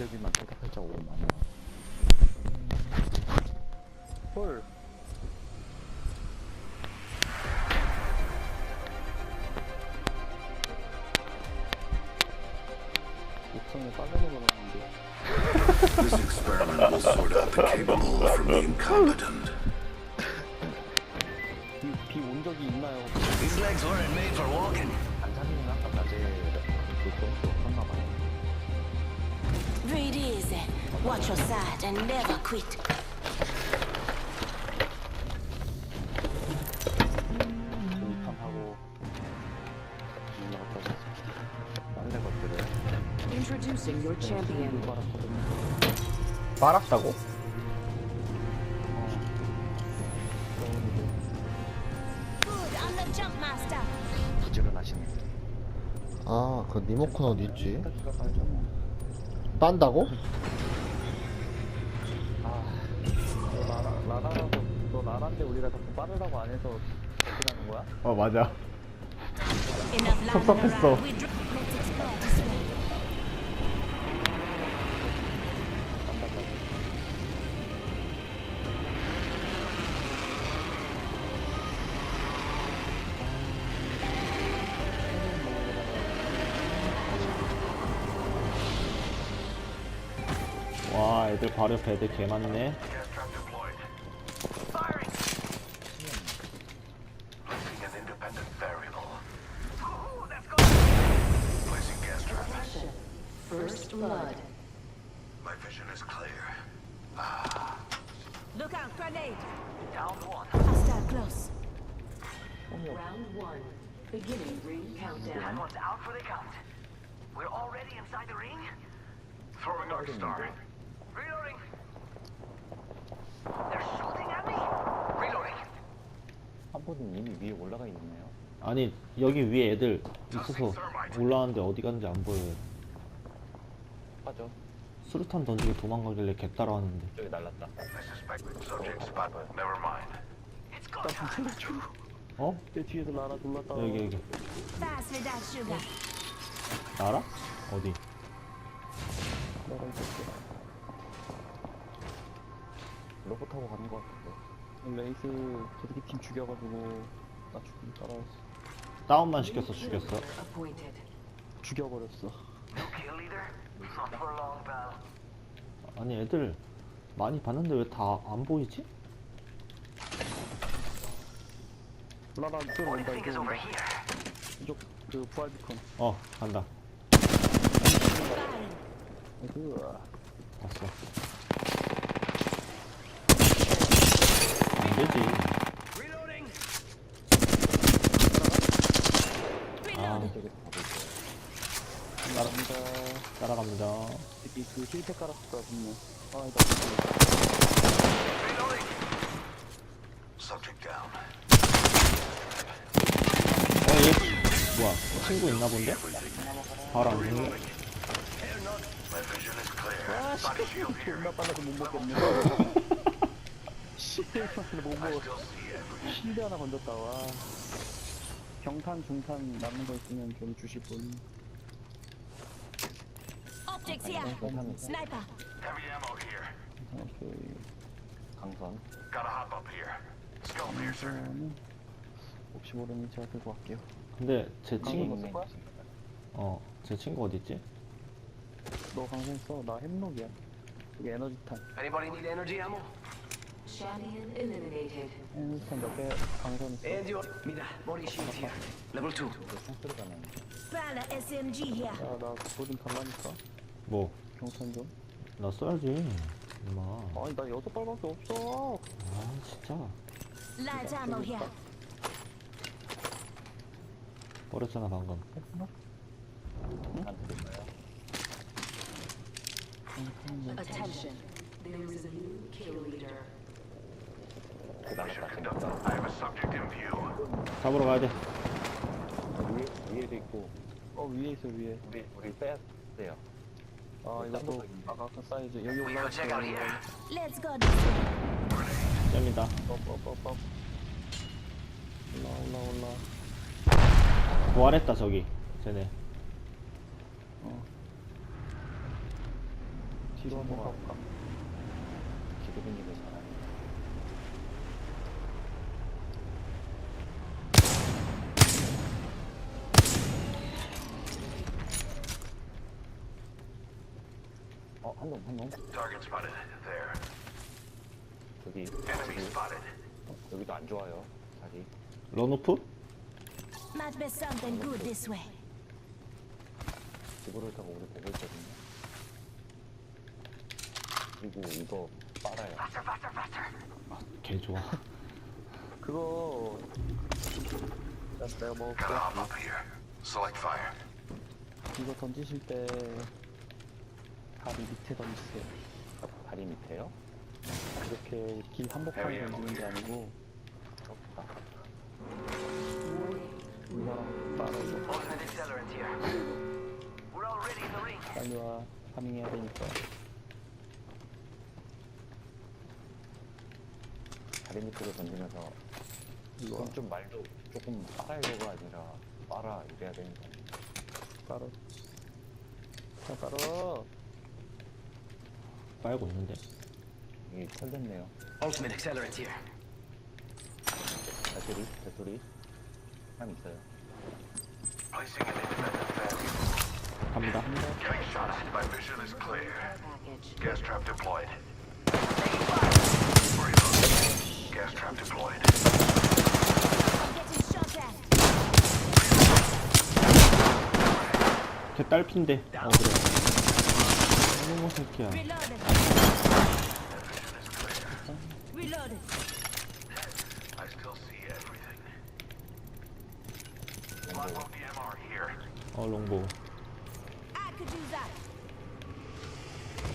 기억이만 살짝 5만원 헐 옥상에 빨간애가 나왔는데 This experiment will sort out the capable from the incompetent. Watch your side and never quit. Introducing your champion. 빨았다고? Good on the jump, master. 부지런하시네 아, 그 리모컨 어디 있지? 딴다고? 아, 너 나라, 나라라고, 너 나라인데 우리가 자꾸 빠르다고 안 해서 어떻게 하는 거야? 어, 맞아. 섭섭했어. 와, 애들 옆에 애들 개 많네. Blood. My vision is clear. Look out, grenade. Down one. Hostile close. Round one. Beginning ring countdown. One's out for the count. We're already inside the ring? Throwing arc star. Reloading. They're shooting at me. Reloading. 한 분은 이미 위에 올라가 있네요 아니, 여기 위에 애들 있어서 올라왔는데 어디 갔는지 안 보여요. 빠져 수류탄 던지고 도망가길래 개 따라 왔는데. 저기 날랐다 어? 내 뒤에서 날아 놀랐다 여기, 여기. Fast sugar. 어디? 내가 있었어 로봇 타고 가는 거 같은데 레이스 저렇게 팀 죽여가지고 나 죽기 따라왔어 다운만 시켜서 죽였어. Appointed. 죽여버렸어 Kill leader? 아니, 애들 많이 봤는데 왜 다 안 보이지? 라라 이쪽 온다 이쪽 온다? 이쪽 그 부활 비컨 어, 간다. 아이고 봤어. 안 되지. Reloading. Reload. 저기 가볼게 따라갑니다. 여기 그 힐팩 거야 분명 아 이거 Reloading. Subject down. 어, 얘, 뭐야. 친구 있나 본데? 바로 안 죽네. My vision is clear. Body shield here. 존나 빨라서 못 먹겠네 실패를 못 I 먹어 still see everything. 실드 하나 건졌다 와 경탄 중탄 남는 거 있으면 좀 주실 분 Optics here. Sniper. Heavy ammo here. 오케이 강선 Gotta hop up here. Skull piercer. 강선은 혹시 모르니 제가 들고 갈게요 근데 제 강선 친구, 쓸 거야? 어, 제 친구 어딨지? 너 강선 써 나 햄록이야 여기 에너지 탄 Anybody need energy ammo? Champion eliminated. 에너지 탄 몇개 강선 있어 And your. Mira, body shield here. Level two. Prowler SMG here. 야나 도딩 갈라니까 뭐, 경탄 좀 나 써야지. 임마. 아니 나 여섯 발밖에 없어 아, 진짜. 버렸잖아, 방금. Attention. There is a new kill leader. Mission conducted. I have a subject in view. 잡으러 가야 돼. 위에 위에도 있고 어 위에 있어 위에 우리 우리 빼야 돼요 아 이것도 아까 그 사이즈 여기 We go check out here. Let's go this way. 셉니다. 뻑뻑뻑뻑 올라 올라 올라 부활했다, 저기. 쟤네. 어 뒤로 한번 가볼까? 기르비님이 잘하네. 어, 한 놈, 한 놈. Target spotted. There. 여기, Enemy 여기, spotted. 어, 여기도 안 좋아요. 자리. 런오프? Might be something good this way. 기보를 타고 우리 보고 있거든요. 그리고 이거 빨아요. Faster, faster, faster. 개 좋아. 그거 나 내가 뭐 Gotta hop up here. Select fire. 이거 던지실 때 다리 밑에 던지세요. 다리 밑에요? 이렇게 길 한복판에 던지는 게 아니고 아, Ultimate accelerant here. We're already in the ring. 빨리 와 파밍해야 되니까 다리 밑으로 던지면서 이건 좀 말도 조금 빨아요가 아니라 빨아 이래야 되는 거 아니야? 빨아 자 빨아 빨고 있는데. 이게 털렸네요 Ultimate accelerant here. 배터리 배터리 한 있어요 Placing an independent fan. 갑니다. Getting shot at. My vision is clear. Package. Gas trap deployed. Reloading. Gas trap deployed. Getting shot at. 걔 딸핀데. 어, 그래. Oğlum o tek ya. Al longbow.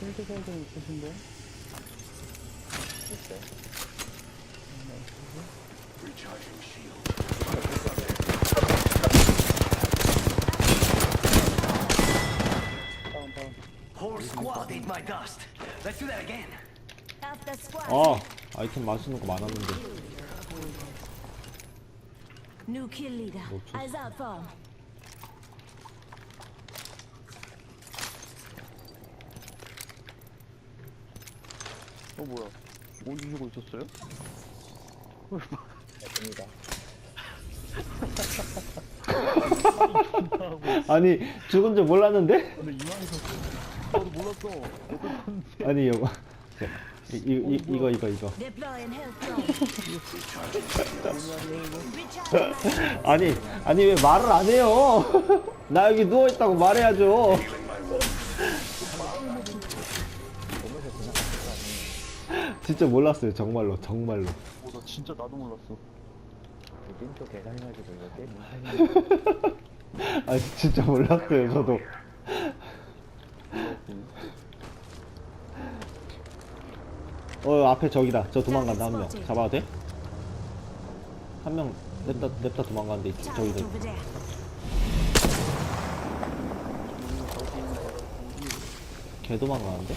Şunu tekrar koyayım şimdi. İşte. Recharging shield. My dust. Let's do that again. Half the squad. 아, 아이템 맛있는 거 많았는데. New kill leader. Okay. Eyes out for. 어 뭐야 뭐 주시고 있었어요? 됩니다 아니, 죽은 줄 몰랐는데? 근데 이만해서 어떡하는데 아니, 이거. 이, 이, 이, 이거, 이거, 이거. Deploying health. 아니, 아니, 왜 말을 안 해요? 나 여기 누워 있다고 말해야죠. 진짜 몰랐어요, 정말로, 정말로. 어, 나 진짜 나도 몰랐어 린또 계산해가지고 이거 게임 아, 진짜 몰랐어요, 저도. 어, 앞에 저기다. 저 도망간다, 한 명. 잡아도 돼? 한 명 냅다, 냅다 도망가는데, 저기, Target 저기. over there. 개 도망가는데?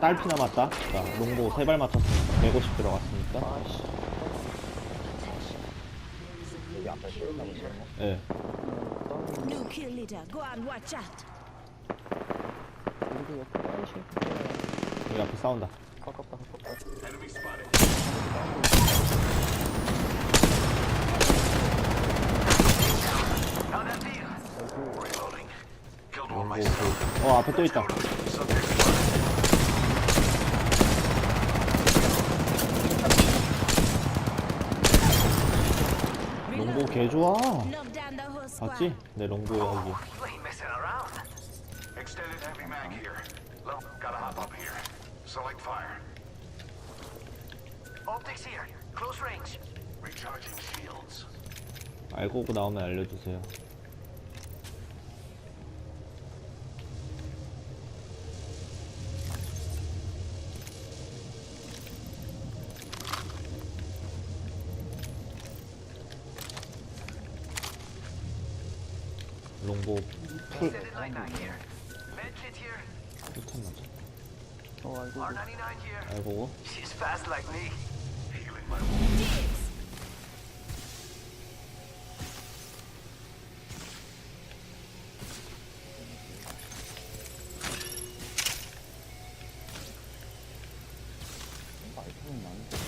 딸피 남았다. 자, 농구 세발 맞췄으니까 150 들어갔으니까. 아씨 여기 앞에 쏘였나 보네 예. New kill leader. Go and watch out. 그리고 옆에 아이씨 여기 앞에 싸운다. 가깝다 가깝다. 그, 어, 앞에 또 있다. Subject spotted. 농구 개 좋아. 봤지? 내 농구 여기. You ain't messing around. Extended heavy mag here. Low, gotta hop up here. Select fire. Optics here. Close range. Recharging shields. 알고 오고 나오면 알려주세요. 뭐 풀. 못한 거죠. 어 알고 알고. 말투는 많은데.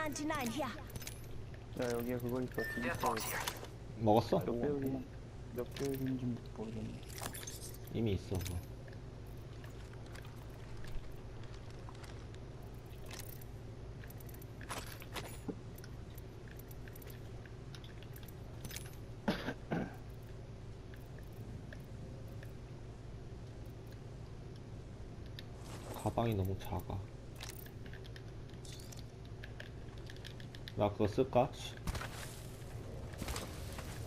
199 here. 야 여기에 그거 있어 디지털 먹었어? 몇 배율이 몇 배율인지 모르겠네 이미 있어. 뭐. 가방이 너무 작아. 나 그거 쓸까?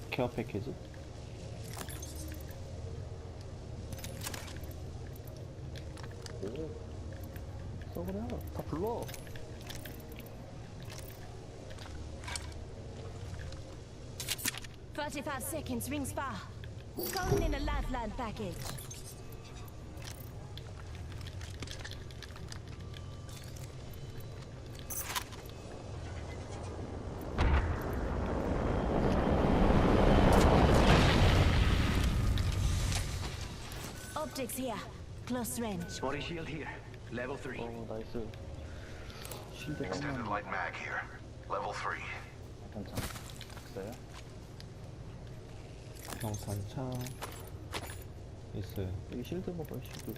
케어 패키지? 써그래 다 불러 Forty-five seconds, rings far. Calling in a lifeline package. Optics here. Close range. Body shield here. Level 3. 어 나이스 실드 Extended light mag here. Level 3. 괜찮 있어요? 경탄창 있어요. 여기 실드 먹어요 실드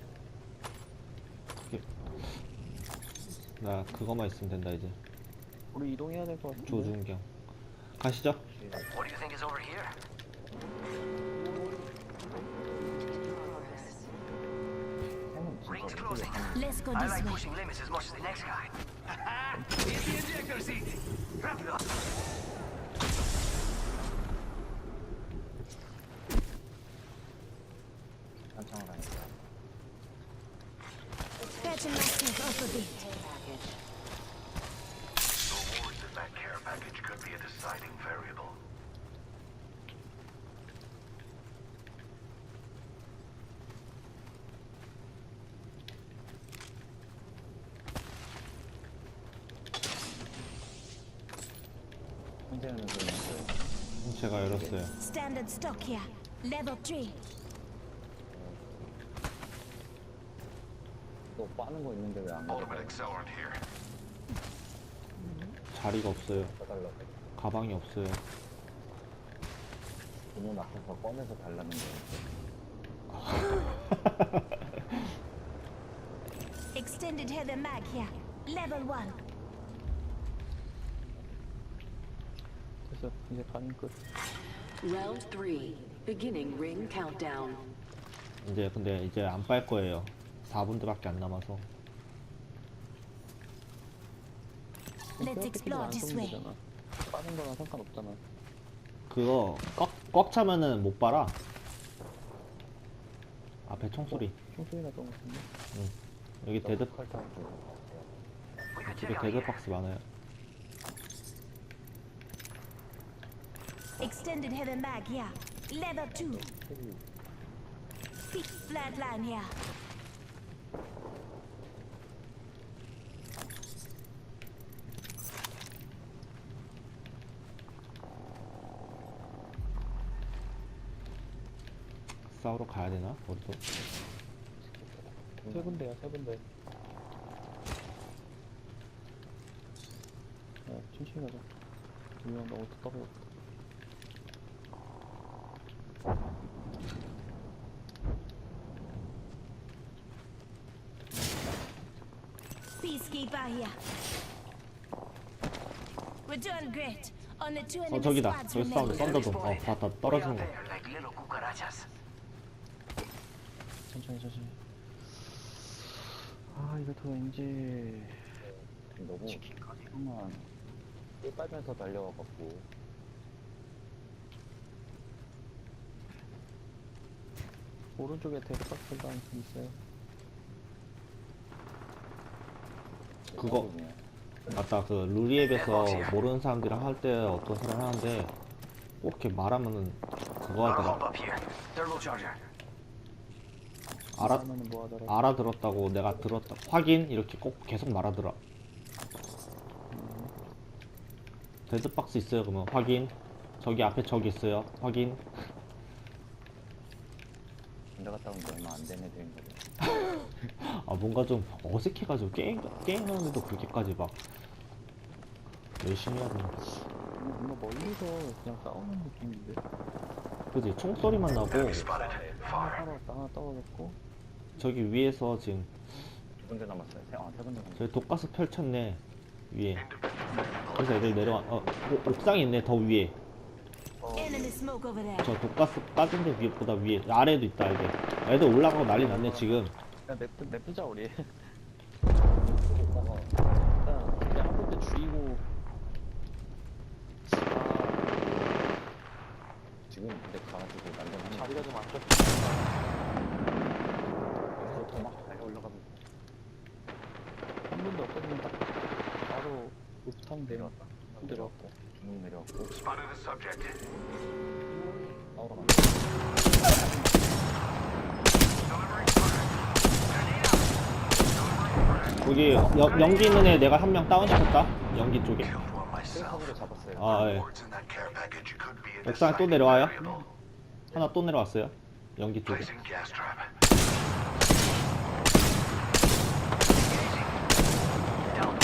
나 그거만 있으면 된다 이제. 우리 이동해야 될 것 같은데 조준경. 가시죠. What do you think is over here? Let's go I this like way. pushing limits as much as the next guy. The ejector seat. Wrap 제가 열었어요. Standard stock here. Level 3. 또 빠는 거 있는데 왜안 Ultimate accelerant here. 자리가 없어요. 가달라고 가방이 없어요. 그문 앞에서 꺼내서 달라는 거였어 Extended heather mag here. Level 1. 됐어 이제 가는 끝 Round three. Beginning ring countdown. 이제 근데 이제 안 빨 거예요. 4분들밖에 안 남아서. Let's explore this way. 빠는 거랑 상관없잖아 그거 꽉, 꽉 차면은 못 빨아. 앞에 총소리. 총소리 났던 것 같은데 여기 데드 칼타 We could 집에 데드. 박스 많아요. Extended heather mag here. Level 2. Feet flatline here. 싸우러 가야 되나? 우리도. 세 군데야 세 군데 야 천천히 가자 두명 너무 떨어졌다 Peacekeeper here. We're doing great. Only two 어 enemy 저기다. squads 저기 사운드 remaining. 썬더돔. 어 봤다 Way 떨어지는 거. there, like little cucarachas. 천천히 천천히 아 이것도 왠지 너무 치킨까지만 꿀 빨면서 달려와갖고 오른쪽에 데드박스가 있어요 그거 맞다. 그 루리앱에서 모르는 사람들이랑 할 때 어떤 사람 하는데 꼭 이렇게 말하면은 그거 hop up here. Turbocharger. 알아 뭐 하더라 알아들었다고 내가 들었다. 확인 이렇게 꼭 계속 말하더라. 데드 박스 있어요. 그러면 확인. 저기 앞에 저기 있어요. 확인. 군대 갔다 온 지 얼마 안 된 애들인 거죠 아 뭔가 좀 어색해가지고 게임 게임 하는데도 그렇게까지 막 열심히 해야 돼. 뭔가 멀리서 그냥 싸우는 느낌인데. 그지? 총소리만 나고. 하나 하나 떨어졌고 저기 위에서 지금 두 군데 남았어요. 세, 아, 세 군데 남았어요. 저기 독가스 펼쳤네 위에. 그래서 애들 내려와. 어 오- 옥상에 있네 더 위에. Enemy smoke over there. 저 독가스 빠진 데 위에보다 위에 아래에도 있다 애들. 애들 올라가고 난리 났네 지금. 그냥 냅, 냅두자 우리. 이따가 일단 그냥 한 군데 죽이고. 아, 지금 근데 가가지고 난전 자리가 좀 안 좋다. 여기서부터 막 달려 올라가면 한 군데 없어지면 딱 바로 루프탑 내려왔다. 내려왔 고 중국 내려왔고 fire. 거기 여- 연기 있는 애 내가 한 명 다운시켰다. 연기 쪽에. 아 예. A 옥상에 또 내려와요. 하나 또 내려왔어요. 연기 쪽에. Down one.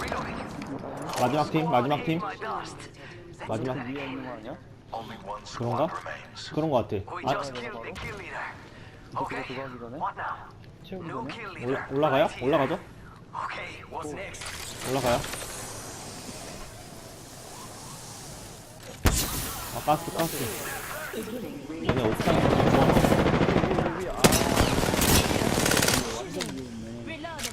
Reloading. 마지막 팀 마지막 팀. 마지막 위에 있는 거 아니야? Only one 그런가? 그런 거 같아. 아. 그거. 그거? 채우기 전에. 올라, 올라가요? 올라가죠? 올라가요. 아 가스 가스. 얘네 옥상에 Reloading.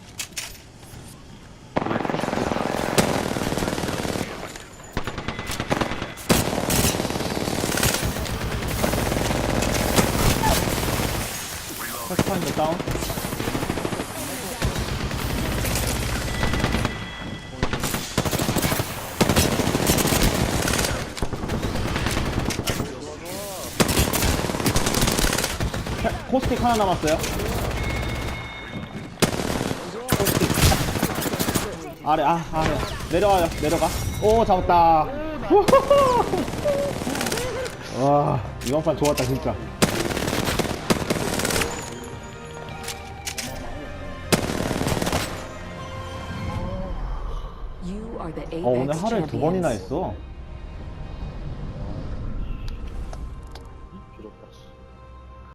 패스파인더 다운. 패- 코스틱 하나 남았어요. 코스틱. 아래, 아, 아래. 내려와요, 내려가. 오, 잡았다. 와, 이번 판 좋았다, 진짜. 어, 오늘 하루에 두 번이나. 했어.